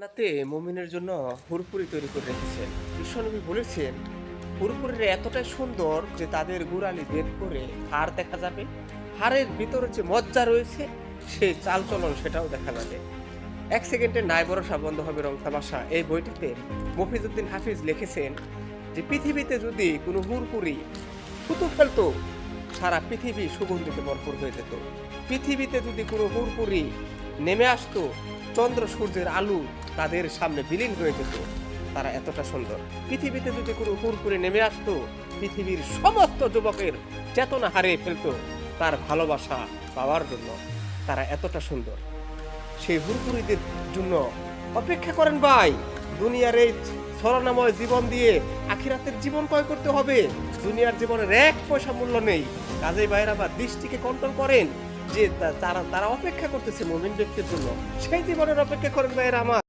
জান্নাতে মুমিনের জন্য হুরপুরি তৈরি করে রেখেছেন। বিশ্বনবী বলেছেন হুরপুরিরা এতটাই সুন্দর যে তাদের গুড়ালি বের করে হাড় দেখা যাবে। হাড়ের ভিতরে যে মজ্জা রয়েছে সেই চালচলন সেটাও দেখা যাবে। এক সেকেন্ডে নাই ভরসা বন্ধ হবে রং তামাশা এই বইটিতে মফিজউদ্দিন হাফিজ লিখেছেন যে, পৃথিবীতে যদি কোনো হুরপুরি থুতু ফেলতো সারা পৃথিবী সুগন্ধিতে ভরপুর হয়ে যেত। পৃথিবীতে যদি কোনো হুরপুরি নেমে আসতো। চন্দ্র সূর্যের আলু তাদের সামনে বিলীন হয়ে যেত তারা এতটা সুন্দর। পৃথিবীতে যদি কোনো হুরপুরে নেমে আসতো, পৃথিবীর সমস্ত যুবকের চেতনা হারিয়ে ফেলতো তার ভালোবাসা পাওয়ার জন্য। তারা এতটা সুন্দর। সেই হুরপুরিদের জন্য অপেক্ষা করেন ভাই, দুনিয়ার এই ছলনাময় জীবন দিয়ে আখিরাতের জীবন ক্রয় করতে হবে। দুনিয়ার জীবনের এক পয়সা মূল্য নেই। কাজেই ভাইরা বা দৃষ্টিকে কন্ট্রোল করেন। যে তারা তারা অপেক্ষা করতেছে মোমেন্ট ব্যক্তির জন্য। সেই জীবনের অপেক্ষা করেন ভাইয়ের আমার।